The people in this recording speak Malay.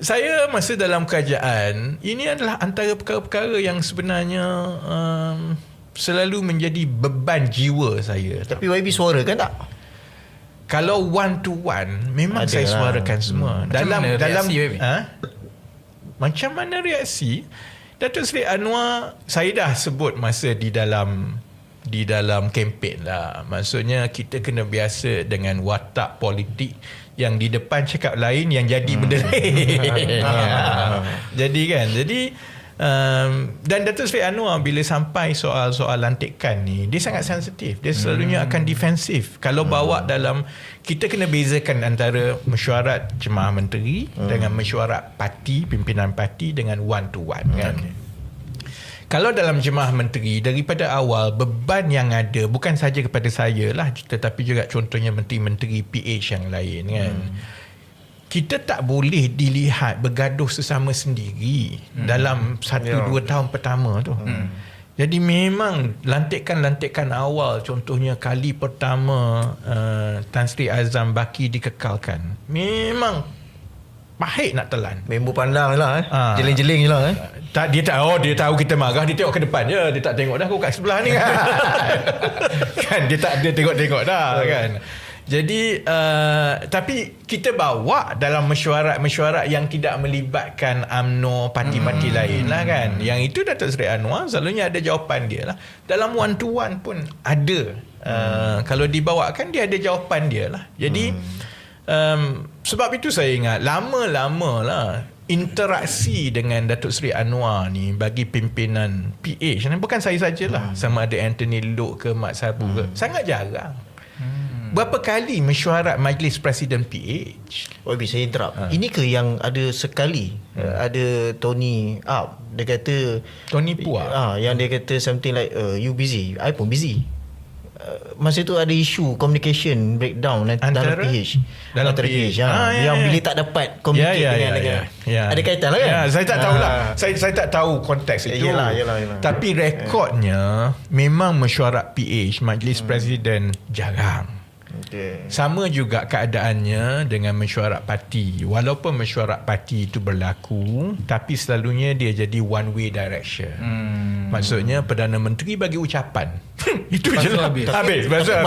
saya masa dalam kerajaan ini adalah antara perkara-perkara yang sebenarnya um, selalu menjadi beban jiwa saya. Tapi YB suara kan tak? Kalau one to one memang Ada saya lah. suarakan semua. Macam dalam mana dalam reaksi, ha? Macam mana reaksi? Datuk Seri Anwar saya dah sebut masa di dalam di dalam kempen lah. Maksudnya kita kena biasa dengan watak politik yang di depan cakap lain yang jadi Hmm. benda lain. Ha. jadi kan. Jadi Um, dan Datuk Seri Anwar bila sampai soal-soal lantikan ni dia sangat sensitif dia selalunya akan defensif kalau bawa dalam kita kena bezakan antara mesyuarat jemaah menteri dengan mesyuarat parti pimpinan parti dengan one to one kan kalau dalam jemaah menteri daripada awal beban yang ada bukan saja kepada saya lah tetapi juga contohnya menteri-menteri PH yang lain kan hmm. kita tak boleh dilihat bergaduh sesama sendiri hmm. dalam satu Ya. dua tahun pertama tu hmm. jadi memang lantikan-lantikan awal contohnya kali pertama uh, Tan Sri Azam Baki dikekalkan memang pahit nak telan. Member pandang je lah eh. Ah. Jeling-jeling je lah eh. tak dia tak oh dia tahu kita marah dia tengok ke depan je. Dia tak tengok dah aku kat sebelah ni kan. Kan dia tak dia tengok-tengok dah kan. Jadi uh, tapi kita bawa dalam mesyuarat-mesyuarat yang tidak melibatkan AMNO parti-parti lain lah kan. Yang itu Datuk Seri Anwar selalunya ada jawapan dia lah. Dalam one to one pun ada. Uh, kalau dibawakan dia ada jawapan dia lah. Jadi um, sebab itu saya ingat lama-lama lah interaksi dengan Datuk Seri Anwar ni bagi pimpinan PH bukan saya sajalah hmm. sama ada Anthony Loke ke Mat Sabu hmm. ke sangat jarang hmm. berapa kali mesyuarat majlis presiden PH YB saya interrupt. Ha. Ini ke yang ada sekali hmm. ada Tony up dia kata Tony Puak ah yang dia kata something like uh, you busy. I pun busy. Uh, masa tu ada isu communication breakdown Antara? dalam PH Dalam antara PH. PH, ha, Ah, ya, yang ya. bila tak dapat communicate ya, dengan ya, dengan ya, ya. ada kaitan lah kan Ya, saya tak tahulah. Ah. Saya saya tak tahu konteks Eh, itu. yelah, yelah, yelah. Tapi rekodnya memang mesyuarat PH majlis Hmm. presiden jarang. okay. Sama juga keadaannya dengan mesyuarat parti. Walaupun mesyuarat parti itu berlaku, tapi selalunya dia jadi one way direction. Hmm. Maksudnya Perdana Menteri bagi ucapan. Itu Lepas je tu lah. habis. Habis. Lepas tu habis.